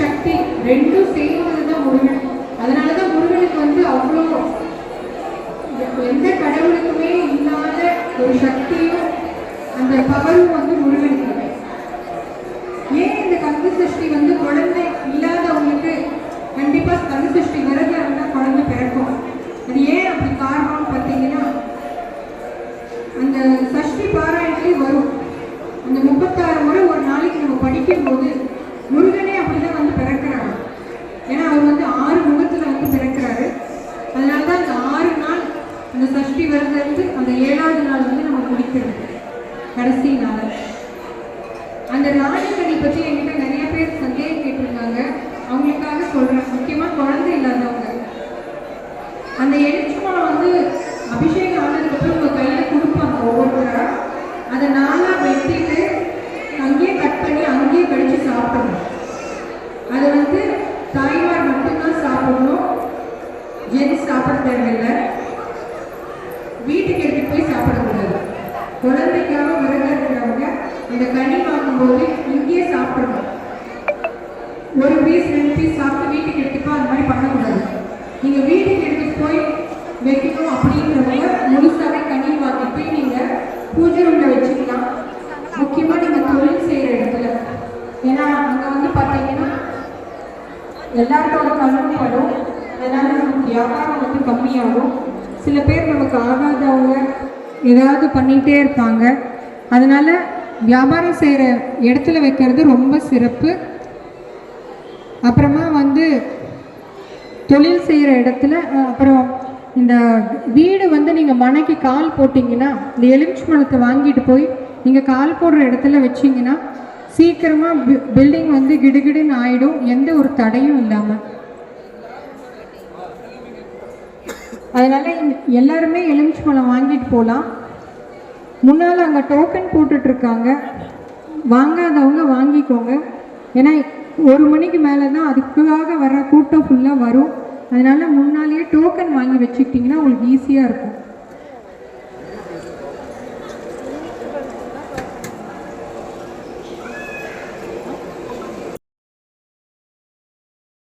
சக்தி ரெண்டும் சேர்ந்தது தான் முருகன். அதனால தான் முருகனுக்கு வந்து அவ்வளோ எந்த கடவுளுக்குமே இல்லாத ஒரு சக்தியும் அந்த பவரும் வந்து முருகனுக்கு ஏன் இந்த கந்த சஷ்டி வந்து குழந்தை இல்லாதவங்களுக்கு கண்டிப்பா கந்த சஷ்டி விரதம் இருந்தா குழந்தை பிறக்கும். அது ஏன் அப்படி காரணம்னு பார்த்தீங்கன்னா அந்த சஷ்டி பாராயணத்திலே வரும். அந்த முப்பத்தாறு முறை ஒரு நாளைக்கு நம்ம படிக்கும்போது முருகனே அப்படிதான் வந்து பிறக்கிறாங்க ஏன்னா அவர் வந்து ஆறு முகத்துல வந்து பிறக்கிறாரு அதனால தான் அந்த ஆறு நாள் அந்த சஷ்டி விரதம் இருந்து அந்த ஏழாவது நாள் வந்து கடைசி நாள். அந்த ராணிக்கணி பற்றி என்கிட்ட நிறைய பேர் சந்தேகம் கேட்டிருந்தாங்க. அவங்களுக்காக சொல்றேன். முக்கியமா குழந்தை இல்லாதவங்க. அந்த எலுமிச்சம்பழம் வந்து அபிஷேகம் ஆனதுக்கப்புறம் உங்க கையில கொடுப்பாங்க ஒவ்வொருத்தரா? அதை நாளா வெட்டிட்டு அங்கேயே கட் பண்ணி அங்கேயே கழிச்சு சாப்பிடணும். அதை வந்து தாய்மார் மட்டும்தான் சாப்பிடணும். எது சாப்பிட தேவையில்லை வீட்டுக்கு எடுத்துட்டு போய் சாப்பிடக்கூடாது குழந்தைக்காக விரதம் இருக்கிறவங்க அந்த கனி வாங்கும்போது இங்கேயே சாப்பிடணும். ஒரு பீஸ் ரெண்டு பீஸ் சாப்பிட்டு வீட்டுக்கு எடுத்துக்கோ அந்த மாதிரி பண்ணக்கூடாது. நீங்க வீட்டுக்கு எடுத்துட்டு போய் வைக்கணும் அப்படிங்கிறவங்க முழுசாவே கனி வாங்கி போய் நீங்க பூஜை ரூம்ல வச்சுக்கலாம். முக்கியமா நீங்க தொழில் செய்யற இடத்துல. ஏன்னா அங்க வந்து பாத்தீங்கன்னா எல்லாத்தோட கண்ணும் படும் அதனால நமக்கு வியாபாரம் வந்து கம்மியாகும். சில பேர் நமக்கு ஆகாதவங்க ஏதாவது பண்ணிகிட்டே இருப்பாங்க. அதனால் வியாபாரம் செய்கிற இடத்துல வைக்கிறது ரொம்ப சிறப்பு. அப்புறமா வந்து தொழில் செய்கிற இடத்துல அப்புறம் இந்த வீடு வந்து நீங்கள் மனைக்கு கால் போட்டிங்கன்னா இந்த எலுமிச்சு மரத்தை வாங்கிட்டு போய் நீங்கள் கால் போடுற இடத்துல வச்சிங்கன்னா சீக்கிரமாக பில்டிங் வந்து கிடுகிடுன்னு ஆகிடும் எந்த ஒரு தடையும் இல்லாமல் அதனால் எல்லாருமே எலுமிச்சி பழம் வாங்கிட்டு போகலாம் முன்னால் அங்கே டோக்கன் போட்டுட்டு இருக்காங்க வாங்காதவங்க வாங்கிக்கோங்க. ஏன்னா ஒரு மணிக்கு மேலே தான் அதுக்காக வர கூட்டம் ஃபுல்லாக வரும். அதனால் முன்னாலேயே டோக்கன் வாங்கி வச்சுக்கிட்டிங்கன்னா உங்களுக்கு ஈஸியாக இருக்கும்.